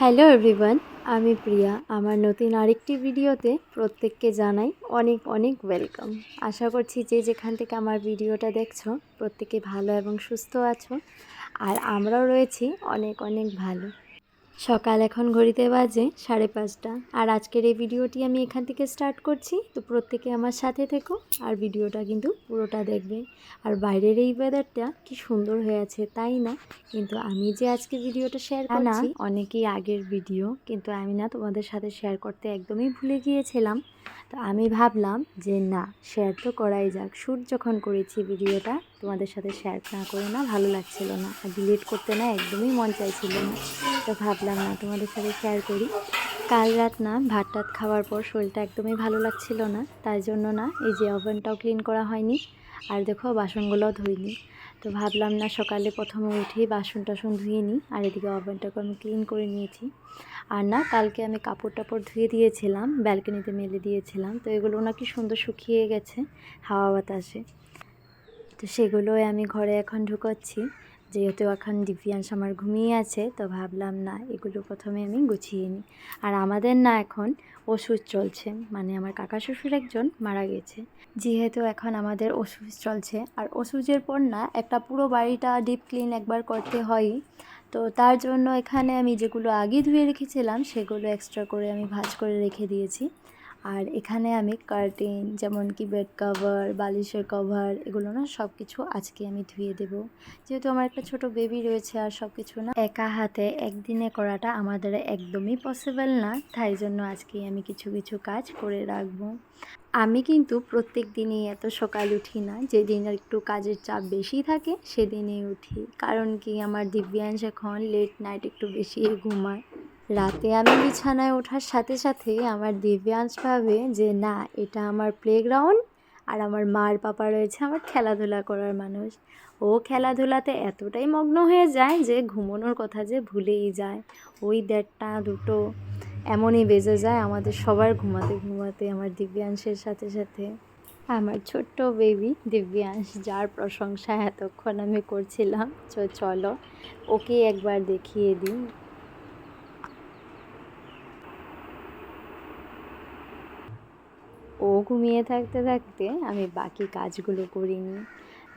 Hello everyone, আমি প্রিয়া। আমার নতুন আরেকটি ভিডিওতে প্রত্যেককে জানাই অনেক অনেক ওয়েলকাম। আশা করছি যে যেখান থেকে আমার ভিডিওটা দেখছ, প্রত্যেকে ভালো এবং সুস্থ আছো। আর আমরাও রয়েছি অনেক অনেক ভালো। সকাল এখন ঘড়িতে বাজে সাড়ে পাঁচটা। আর আজকের এই ভিডিওটি আমি এখান থেকে স্টার্ট করছি। তো প্রত্যেকে আমার সাথে থেকো আর ভিডিওটা কিন্তু পুরোটা দেখবে। আর বাইরের এই ওয়েদারটা কি সুন্দর হয়ে আছে তাই না? কিন্তু আমি যে আজকে ভিডিওটা শেয়ার করছি অনেকেই আগের ভিডিও কিন্তু আমি না তোমাদের সাথে শেয়ার করতে একদমই ভুলে গিয়েছিলাম। তো আমি ভাবলাম যে না শেয়ার তো করাই যাক। শ্যুট যখন করেছি ভিডিওটা তোমাদের সাথে শেয়ার না করে না ভালো লাগছিল না। আর ডিলিট করতে না একদমই মন চাইছিল না। তো ভাবলাম না, তোমাদের সাথে শেয়ার করি। কাল রাত না, ভাত টাত খাওয়ার পর শরীরটা একদমই ভালো লাগছিল না, তাই জন্য না এই যে ওভেনটাও ক্লিন করা হয়নি, আর দেখো বাসনগুলোও ধুইনি। তো ভাবলাম না সকালে প্রথমে উঠেই বাসন টাসন ধুয়ে নিই, আর এদিকে ওভেনটাকে আমি ক্লিন করে নিয়েছি। আর না, কালকে আমি কাপড় টাপড় ধুয়ে দিয়েছিলাম ব্যালকনিতে মেলে দিয়েছিলাম, তো এগুলো নাকি সুন্দর শুকিয়ে গেছে হাওয়া বাতাসে। তো সেগুলোই আমি ঘরে এখন ঢুকাচ্ছি। যেহেতু এখন দিব্যাংশ আমার ঘুমিয়ে আছে, তো ভাবলাম না, এগুলো প্রথমে আমি গুছিয়ে নিই। আর আমাদের না এখন ওষুধ চলছে মানে আমার কাকা শ্বশুর একজন মারা গেছে। যেহেতু এখন আমাদের ওষুধ চলছে, আর ওষুধের পর না একটা পুরো বাড়িটা ডিপ ক্লিন একবার করতে হয়। তো তার জন্য এখানে আমি যেগুলো আগে ধুয়ে রেখেছিলাম, সেগুলো এক্সট্রা করে আমি ভাজ করে রেখে দিয়েছি। আর এখানে আমি কার্টেন যেমন কি বেড কভার বালিশের কভার এগুলো না সব কিছু আজকে আমি ধুয়ে দেব। যেহেতু আমার একটা ছোট বেবি রয়েছে আর সব কিছু না একা হাতে একদিনে করাটা আমাদের একদমই পসিবল না, তাই জন্য আজকে আমি কিছু কিছু কাজ করে রাখব। আমি কিন্তু প্রত্যেক দিনই এত সকাল উঠি না, যেদিন একটু কাজের চাপ বেশি থাকে সেদিনেই উঠি। কারণ কি আমার দিব্যাংশ এখন লেট নাইট একটু বেশি ঘুমায়। রাতে আমি বিছানায় ওঠার সাথে সাথেই আমার দিব্যাংশ ভাবে যে, না, এটা আমার প্লেগ্রাউন্ড আর আমার মার পাপা রয়েছে আমার খেলাধুলা করার মানুষ। ও খেলাধুলাতে এতটাই মগ্ন হয়ে যায় যে, ঘুমানোর কথা যে ভুলেই যায়। ওই দেড়টা, দুটো এমনই বেজে যায় আমাদের সবার ঘুমাতে ঘুমাতে আমার দিব্যাংশের সাথে সাথে। আমার ছোট্ট বেবি দিব্যাংশ, যার প্রশংসা এতক্ষণ আমি করছিলাম। চলো, ওকে একবার দেখিয়ে দিই। ও ঘুমিয়ে থাকতে থাকতে আমি বাকি কাজগুলো করিনি।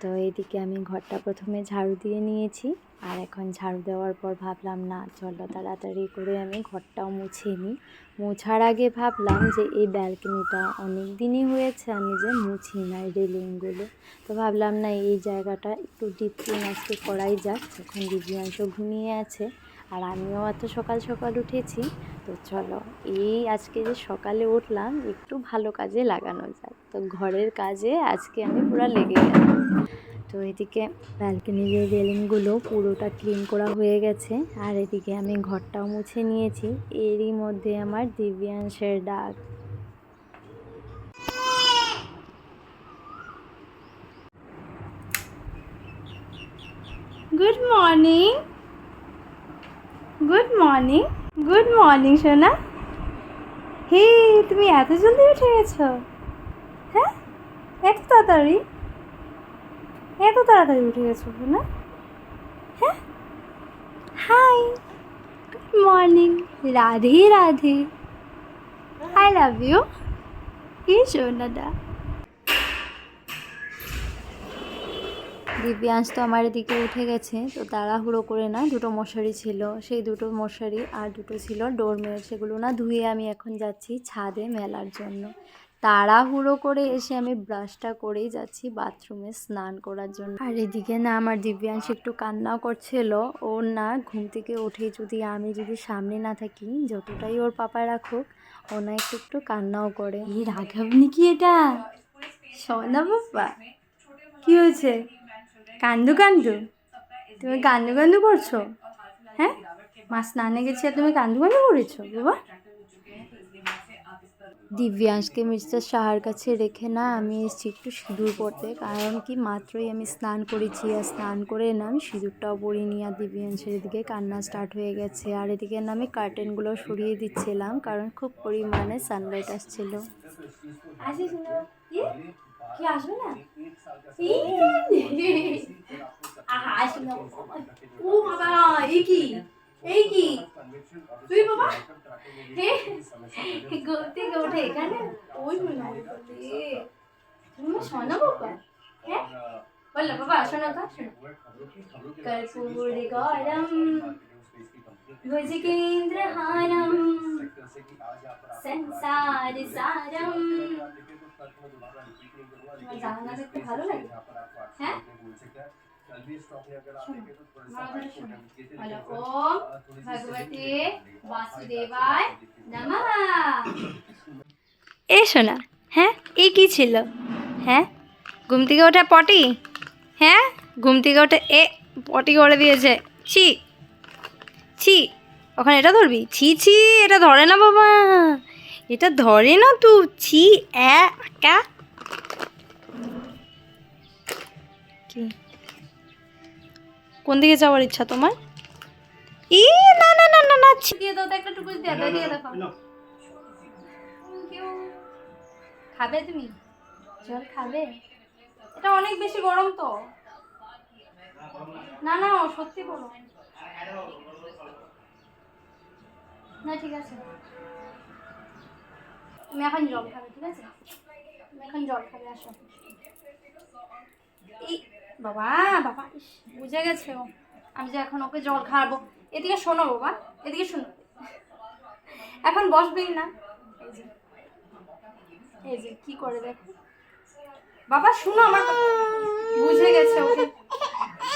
তো এদিকে আমি ঘরটা প্রথমে ঝাড়ু দিয়ে নিয়েছি। আর এখন ঝাড়ু দেওয়ার পর ভাবলাম, না, চলো তাড়াতাড়ি করে আমি ঘরটাও মুছে নিই মোছার আগে ভাবলাম যে এই ব্যালকনিটা অনেক দিনই হয়েছে, আমি যে মুছি নাই রেলিংগুলো। তো ভাবলাম, না, এই জায়গাটা একটু ডিপ ক্লিন আজকে করাই যাক। যখন দিব্যাংশ ঘুমিয়ে আছে। আর আমিও এত সকাল সকাল উঠেছি, তো চলো, এই আজকে যে সকালে উঠলাম একটু ভালো কাজে লাগানো যায় তো ঘরের কাজে আজকে আমি পুরো লেগে গেলাম। তো এদিকে ব্যালকনির যে রেলিংগুলো পুরোটা ক্লিন করা হয়ে গেছে, আর এদিকে আমি ঘরটাও মুছে নিয়েছি, এরই মধ্যে আমার দিব্যাংশের ডাক। Good morning good morning good morning সোনা। হে, তুমি এত জলদি উঠে গেছো। হ্যাঁ? এত তাড়াতাড়ি? এত তাড়াতাড়ি উঠে গেছো, সোনা। হ্যাঁ? Hi good morning Radhe Radhe. I love you কি সোনাদা দিব্যাংশ তো আমার এদিকে উঠে গেছে, তো তাড়াহুড়ো করে না, দুটো মশারি ছিল, সেই দুটো মশারি আর দুটো ছিল ডোরমেট সেগুলো না ধুয়ে আমি এখন যাচ্ছি ছাদে মেলার জন্য। তাড়াহুড়ো করে এসে আমি ব্রাশটা করেই যাচ্ছি বাথরুমে স্নান করার জন্য। আর এদিকে না আমার দিব্যাংশ একটু কান্নাও করছিল, ওর না ঘুম থেকে উঠে যদি আমি যদি সামনে না থাকি, যতটাই ওর পাপা রাখুক, ও না একটু একটু কান্নাও করে। এই রাঘবনি কি এটা? সোনা বাবা? কি হয়েছে? কান্দু কান্দু? তুমি কান্দু কান্দু করছ? হ্যাঁ? মা স্নানে গেছি আর তুমি কান্দু কান্দু করেছ? বাবা? দিব্যাংশকে মিস্টার সাহার কাছে রেখে না আমি এসেছি একটু সিঁদুর পরতে কারণ কি মাত্রই আমি স্নান করেছি আর স্নান করে না আমি সিঁদুরটাও পরিনি আর দিব্যাংশের এদিকে কান্না স্টার্ট হয়ে গেছে। আর এদিকে না আমি কার্টেনগুলো সরিয়ে দিচ্ছিলাম কারণ খুব পরিমাণে সানলাইট আসছিল। কি আসবে না আহা আসবে না ও বাবা এ কি এই কি তুই বাবা হে ঘুম থেকে উঠে এখানে ওই মনে তুমি শোনো বাবা হ্যাঁ বললো বাবা শোনো তো শোনো कर्पूर गौरम भुजगेन्द्रहारम संसार सारम তোমার জানালা দেখতে ভালো লাগে? হ্যাঁ? এ শোনা। হ্যাঁ এই কি ছিল? হ্যাঁ ঘুম থেকে ওঠে পটি? হ্যাঁ ঘুম থেকে ওঠে এ পটি করে দিয়েছে। ছি ছি ওখানে এটা ধরবি? ছি ছি এটা ধরে না বাবা। এটা ধরে না তু ছি এ কোন দিকে যাওয়ার ইচ্ছা তোমার? ই না না না না না দিয়ে দাও তো একটা টুকুস দিয়ে দাও দিয়ে দেখো। খাবে তুমি? জল খাবে? এটা অনেক বেশি গরম তো। না না সত্যি বলো। না ঠিক আছে। তুমি এখন জল খাবে ঠিক আছে? তুমি এখন জল খাবে আসো। এই বাবা বাবা বুঝে গেছে ও। আমি যে এখন ওকে জল খাওয়াবো। এদিকে শোনো বাবা, এদিকে শোনো। এখন বসবেই না। এই যে কি করে দেখো। বাবা, শুনো আমার বুঝে গেছে ওকে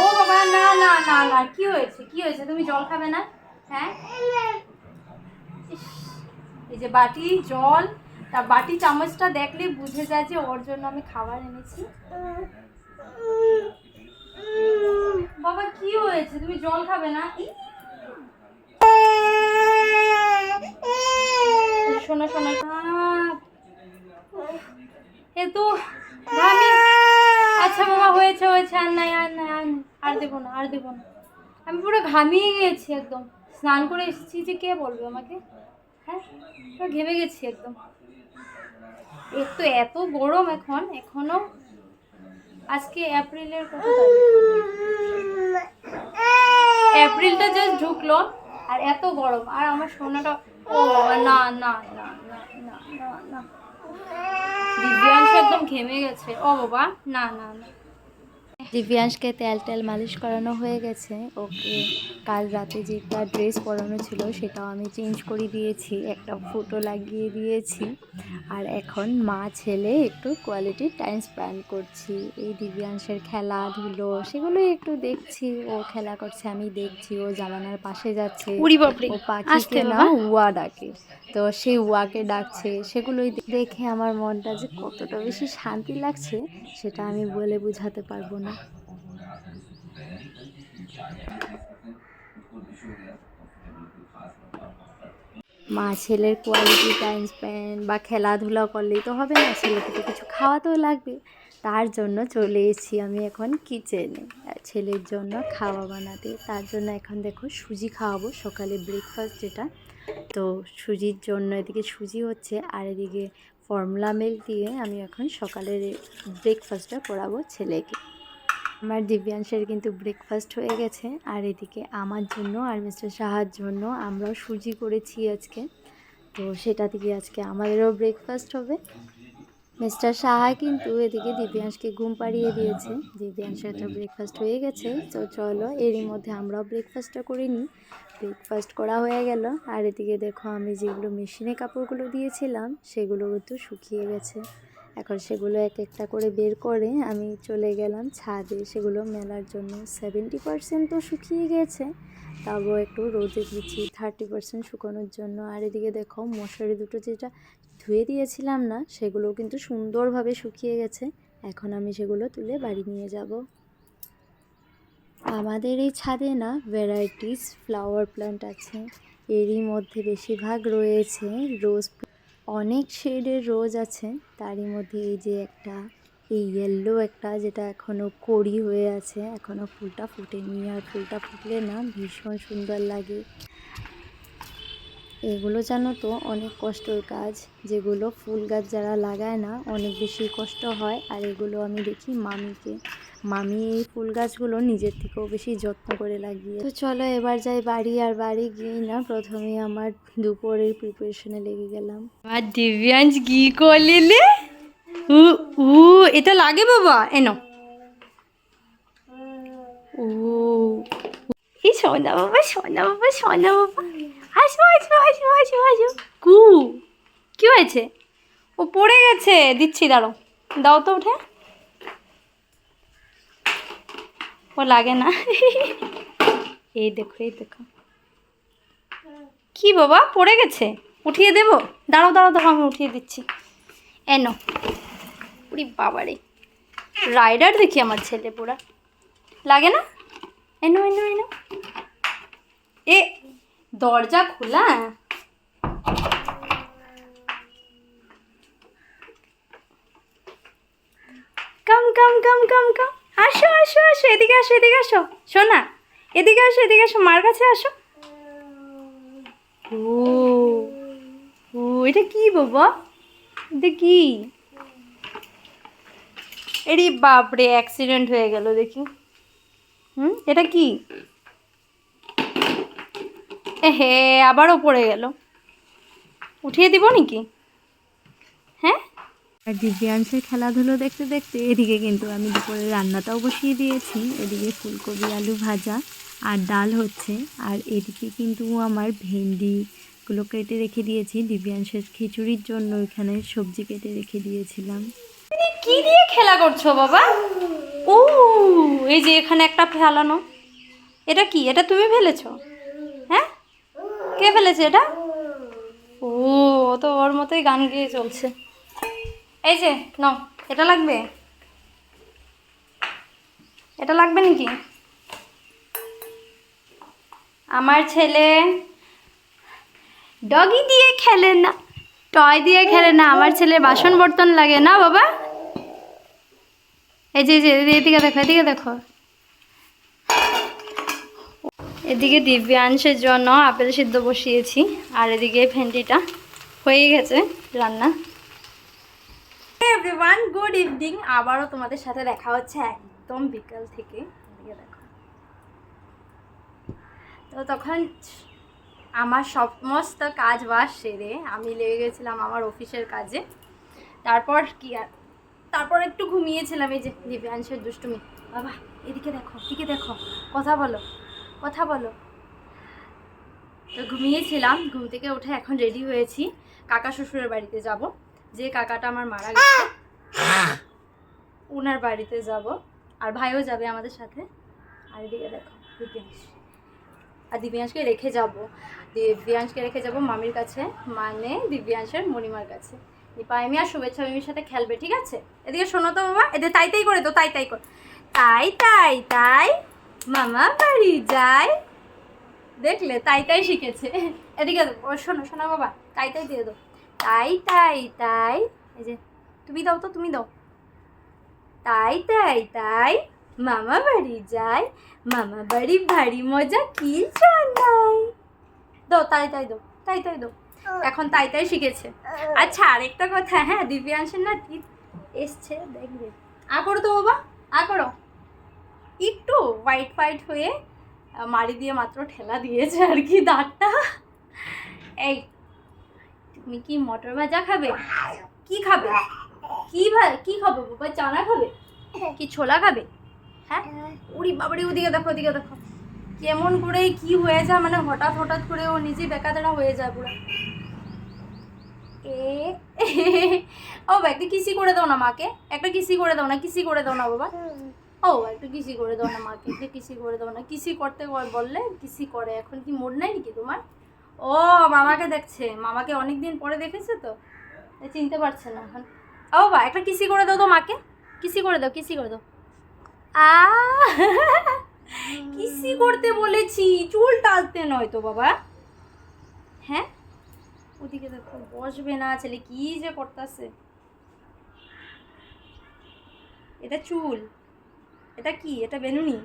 ও বাবা, না না না না, কি হয়েছে কি হয়েছে? তুমি জল খাবে না? হ্যাঁ? এই যে বাটি, জল, তা বাটি চামচটা দেখলে বুঝে যায় যে ওর জন্য আমি খাবার এনেছি। বাবা, কি হয়েছে? তুমি জল খাবে না? শোনো শোনো। এ তো আচ্ছা বাবা, হয়েছে হয়েছে। আর নাই আর নাই, আর। আর দেবো না, আর দেবো না। আমি পুরো ঘামিয়ে গেছি একদম। স্নান করে এসেছি যে কে বলবে আমাকে? হ্যাঁ? ঘেমে গেছি একদম। এর তো এত গরম এখন, এখনও আজকে এপ্রিলের কত এপ্রিলটা জাস্ট ঢুকলো, আর এত গরম, আর আমার সোনাটা, ও না না না না না না না। দিব্যাংশ একদম ঘেমে গেছে। ও বাবা, না না না। দিব্যাংশকে তেল তেল মালিশ করানো হয়ে গেছে। ওকে কাল রাতে যেটা ড্রেস পরানো ছিল সেটাও আমি চেঞ্জ করে দিয়েছি একটা ফটো লাগিয়ে দিয়েছি। আর এখন মা ছেলে একটু কোয়ালিটি টাইম স্পেন্ড করছি। এই দিব্যাংশের খেলাধুলো সেগুলোই একটু দেখছি ও খেলা করছে আমি দেখছি ও জানালার পাশে যাচ্ছে। ও পাখিকে না। উয়া ডাকে। তো সেই উয়াকে ডাকছে সেগুলোই দেখে আমার মনটা যে কতটা বেশি শান্তি লাগছে সেটা আমি বলে বোঝাতে পারব না। মা ছেলের কোয়ালিটি টাইম স্পেন্ড বা খেলাধুলা করলেই তো হবে না, ছেলেকে তো কিছু খাওয়াতেও লাগবে। তার জন্য চলে এসেছি আমি এখন কিচেনে ছেলের জন্য খাওয়া বানাতে। তার জন্য এখন দেখো সুজি খাওয়াবো, সকালে ব্রেকফাস্ট যেটা। তো সুজির জন্য এদিকে সুজি হচ্ছে আর এদিকে ফর্মুলা মিল্ক দিয়ে আমি এখন সকালের ব্রেকফাস্টটা করাবো ছেলেকে। আমার দিব্যাংশের কিন্তু ব্রেকফাস্ট হয়ে গেছে। আর এদিকে আমার জন্য আর মিস্টার সাহার জন্য আমরাও সুজি করেছি আজকে। তো সেটা থেকে আজকে আমাদেরও ব্রেকফাস্ট হবে। মিস্টার সাহা কিন্তু এদিকে দিব্যাংশকে ঘুম পাড়িয়ে দিয়েছে। দিব্যাংশের একটা ব্রেকফাস্ট হয়ে গেছে। তো চলো, এরই মধ্যে আমরাও ব্রেকফাস্টটা করে নিই। ব্রেকফাস্ট করা হয়ে গেল। আর এদিকে দেখো আমি যেগুলো মেশিনে কাপড়গুলো দিয়েছিলাম, সেগুলো কিন্তু শুকিয়ে গেছে। এখন সেগুলো এক একটা করে বের করে আমি চলে গেলাম ছাদে। সেগুলো মেলার জন্য সেভেন্টি পার্সেন্ট তো শুকিয়ে গেছে তারপর একটু রোদে দিচ্ছি থার্টি পার্সেন্ট শুকানোর জন্য। আর এদিকে দেখো মশারি দুটো যেটা ধুয়ে দিয়েছিলাম না, সেগুলো কিন্তু সুন্দরভাবে শুকিয়ে গেছে। এখন আমি সেগুলো তুলে বাড়ি নিয়ে যাব। আমাদের এই ছাদে না ভ্যারাইটিস ফ্লাওয়ার প্ল্যান্ট আছে। এরই মধ্যে বেশিরভাগ রয়েছে। রোজ অনেক শেডের রোজ আছে। তারই মধ্যে এই যে একটা, এই ইয়েলো একটা যেটা এখনও কড়ি হয়ে আছে এখনও ফুলটা ফুটেনি। আর ফুলটা ফুটলে না ভীষণ সুন্দর লাগে। এগুলো জানো তো, অনেক কষ্টর কাজ। যেগুলো ফুল গাছ যারা লাগায় না, অনেক বেশি কষ্ট হয়। আর এগুলো আমি দেখি মামিকে। মামি এই ফুল গাছগুলো নিজের থেকেও বেশি যত্ন করে লাগিয়ে। তো চলো এবার যাই বাড়ি, আর বাড়ি গিয়ে না প্রথমে আমার দুপুরের প্রিপারেশনে লেগে গেলাম। আর দিব্যাঞ্জ কি করলিলে? উ উ, এটা লাগে বাবা এনো ও। সোনা বাবা সোনা বাবা সোনা বাবা। হাসো হাসো হাসো হাসো হাসো কু, কি হয়েছে? ও পড়ে গেছে। দিচ্ছি দাঁড়ো দাও তো উঠে। ও লাগে না। এই দেখো এই দেখো। কি বাবা, পড়ে গেছে? উঠিয়ে দেবো? দাঁড়াও দাঁড়াও দাঁড়াও, আমি উঠিয়ে দিচ্ছি। এনো উরি বাবারে রাইডার দেখি আমার ছেলে পুরা। লাগে না? এনো এনো এনো এ দরজা খোলা? কাম কাম কাম কাম কাম আসো আসো আসো, এদিকে আসো এদিকে আসো। শোনা এদিকে আসো এদিকে আসো, মার কাছে আসো। ও ও, এটা কি বাবা? এটা কি? এরি বাপরে অ্যাক্সিডেন্ট হয়ে গেল, দেখি। হুম, এটা কি? হে আবারও পড়ে গেল। উঠিয়ে দিব নাকি? হ্যাঁ? আর দিব্যাংশের খেলাধুলো দেখতে দেখতে এদিকে কিন্তু আমি দুপুরে রান্নাটাও বসিয়ে দিয়েছি। এদিকে ফুলকপি আলু ভাজা আর ডাল হচ্ছে। আর এদিকে কিন্তু আমার ভেন্ডিগুলো কেটে রেখে দিয়েছি। দিব্যাংশের খিচুড়ির জন্য এখানে সবজি কেটে রেখে দিয়েছিলাম। কি দিয়ে খেলা করছ বাবা? ও এই যে এখানে একটা ফেলানো। এটা কি? এটা তুমি ফেলেছো? কে ফেলেছে এটা? ও তো ওর মতোই গান গেয়ে চলছে। এই যে, নাও, এটা লাগবে? এটা লাগবে নাকি? আমার ছেলে ডগি দিয়ে খেলে না, টয় দিয়ে খেলে না, আমার ছেলে বাসন বর্তন লাগে না বাবা? এই যে এই যে, এদিকে দেখো এদিকে দেখো। এদিকে দিব্যাংশের জন্য আপেল সিদ্ধ বসিয়েছি, আর এদিকে ভেন্ডিটা। হয়ে গেছে রান্না। এভরিওয়ান গুড ইভিনিং আবারও তোমাদের সাথে দেখা হচ্ছে একদম বিকাল থেকে। দেখো। তো তখন আমার সমস্ত কাজ বাজ সেরে আমি লেগে গেছিলাম আমার অফিসের কাজে। তারপর কি আর, তারপর একটু ঘুমিয়েছিলাম এই যে দিব্যাংশের দুষ্টুমি। বাবা, এদিকে দেখো এদিকে দেখো, কথা বলো। কথা বলো। তো ঘুমিয়েছিলাম, ঘুম থেকে উঠে এখন রেডি হয়েছি। কাকা শ্বশুরের বাড়িতে যাব। যে কাকাটা আমার মারা গেছে ওনার বাড়িতে যাব। আর ভাইও যাবে আমাদের সাথে। আর এদিকে দেখো, দিব্যাংশ। আর দিব্যাংশকে রেখে যাব। দিব্যাংশকে রেখে যাব মামির কাছে মানে দিব্যাংশের মণিমার কাছে। দীপায়মি আর শুভেচ্ছা মিমির সাথে খেলবে, ঠিক আছে? এদিকে শোনো তো বাবা, এদের তাই তাই করে তো, তাই তাই কর। তাই তাই তাই। মামা বাড়ি যায়। দেখলে তাই তাই শিখেছে। এদিকে শোনো শোনো বাবা, তাই তাই দিয়ে দাও। তাই তাই তাই, এই যে, তুমি দাও তো, তুমি দাও। তাই তাই তাই, মামা বাড়ি যায়। মামা বাড়ি ভারী মজা কি জানাই? দাও, তাই তাই দাও, তাই তাই দাও। এখন তাই তাই শিখেছে। আচ্ছা আরেকটা কথা হ্যাঁ দিব্যাংশের না এসছে, দেখবে। আ করো তো বাবা, আ করো। একটু হোয়াইট হোয়াইট হয়ে মাড়ি দিয়ে মাত্র ঠেলা দিয়েছে আর কি দাঁতটা। এই, তুমি কি মটর ভাজা খাবে? কি খাবে? কি কি খাবে বাবা? চানা খাবে? কি ছোলা খাবে? হ্যাঁ? উড়ি বাবারি, ওদিকে দেখো ওদিকে দেখো। কেমন করে কি হয়ে যায় মানে হঠাৎ হঠাৎ করে ও নিজে বেকাতেরা হয়ে যায় পুরো। এ, ও একটা কিসি করে দাও না মাকে? একটা কিসি করে দাও না, কিসি করে দাও না বাবা? ও, একটু কিসি করে দাও না মাকে, একটু কিসি করে দাও না। কিসি করতে বললে? কিসি করে, এখন কি মোড নাই নাকি তোমার? ও, মামাকে দেখছে, মামাকে অনেক দিন পরে দেখেছে তো? চিনতে পারছে না এখন। ও বাবা একটা কিসি করে দাও তো মাকে। কিসি করে দাও, কিসি করে দাও। আ, কিসি করতে বলেছি? চুল টালতে নয় তো, বাবা। হ্যাঁ? ওদিকে দেখো, বসবে না ছেলে, কি যে করতেছে। এটা চুল। এটা কি? এটা বেনুনি?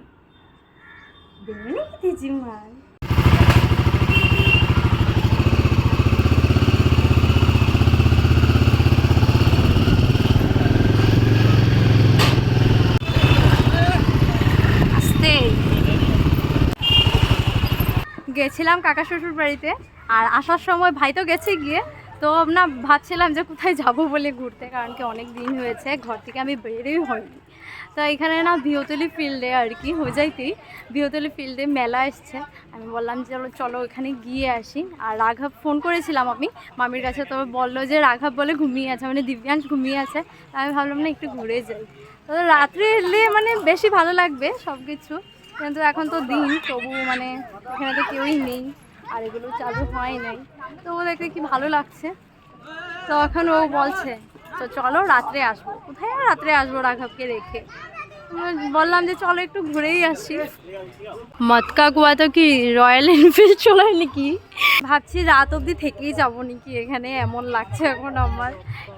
বেনুনি দিয়েছি মাল গেছিলাম কাকা শ্বশুর বাড়িতে, আর আসার সময় ভাই তো গেছে গিয়ে, তো না ভাবছিলাম যে কোথায় যাব বলে ঘুরতে, কারণ কি অনেক দিন হয়েছে, ঘর থেকে আমি বেরোই হয়নি। তো এখানে না বিহতলি ফিল্ডে আর কি, হয়ে যাইতেই বিহতলি ফিল্ডে মেলা এসছে। আমি বললাম যে চলো চলো গিয়ে আসি। আর রাঘব ফোন করেছিলাম আমি। মামির কাছে তবে বলল যে রাঘব বলে ঘুমিয়ে আছে মানে দিব্যাংশ ঘুমিয়ে আছে। তা আমি ভাবলাম না একটু ঘুরে যাই। তো রাত্রে এলে মানে বেশি ভালো লাগবে সব কিছু কিন্তু এখন তো দিন, তবু মানে এখানে তো কেউই নেই। আর এগুলো চালু হয় নাই। তো ও দেখতে কি ভালো লাগছে? তো এখন ও বলছে তো চলো রাত্রে আসব। কোথায় রাত্রে আসব রাঘবকে রেখে বললাম যে চলো একটু ঘুরেই আসি। মতকা কুয়া তো কি রয়্যাল এনফিল্ড চলে নাকি? ভাবছি রাত অবধি থেকেই যাব নাকি, এখানে এমন লাগছে এখন আমার।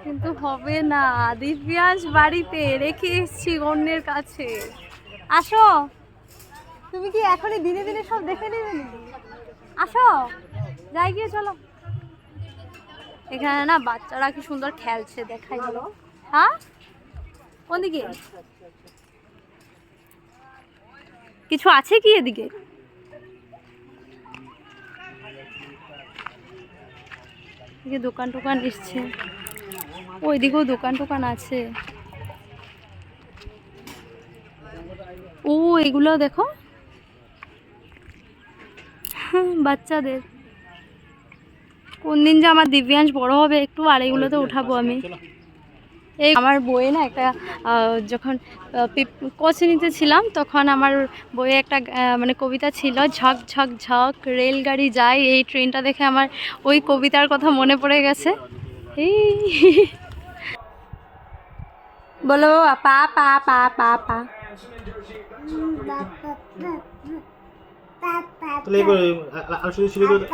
কিন্তু হবে না, দিব্যাস বাড়িতে রেখে এসছি অন্যের কাছে। আসো। তুমি কি এখনই দিনে দিনে সব দেখে নেবে আসো। যাই গিয়ে চলো। এখানে না বাচ্চারা কি সুন্দর খেলছে, দেখাই হ্যাঁ? কোন দিকে? কিছু আছে কি এদিকে? দোকান টোকান এসছে। ওইদিকেও দোকান টোকান আছে। ও, এগুলো দেখো। বাচ্চাদের। কোন দিন যে আমার দিব্যাংশ বড় হবে, একটু আর এগুলোতে উঠাবো আমি। এই আমার বইয়ে না একটা যখন কোচিনিতে ছিলাম, তখন আমার বইয়ে একটা মানে কবিতা ছিল, ঝক ঝক ঝক, রেলগাড়ি যায়, এই ট্রেনটা দেখে আমার ওই কবিতার কথা মনে পড়ে গেছে। এই। বলো, পা পা পা পা পা। তাহলে এবার আর শুধু শুরু করে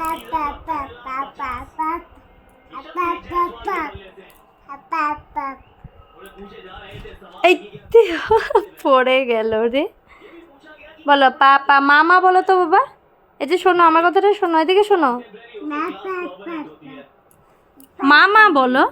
এই পড়ে গেল রে। বলো পা পা মামা বলো তো বাবা। এই যে শোনো আমার কথাটা শোনো এদিকে শোনো। মামা বলো।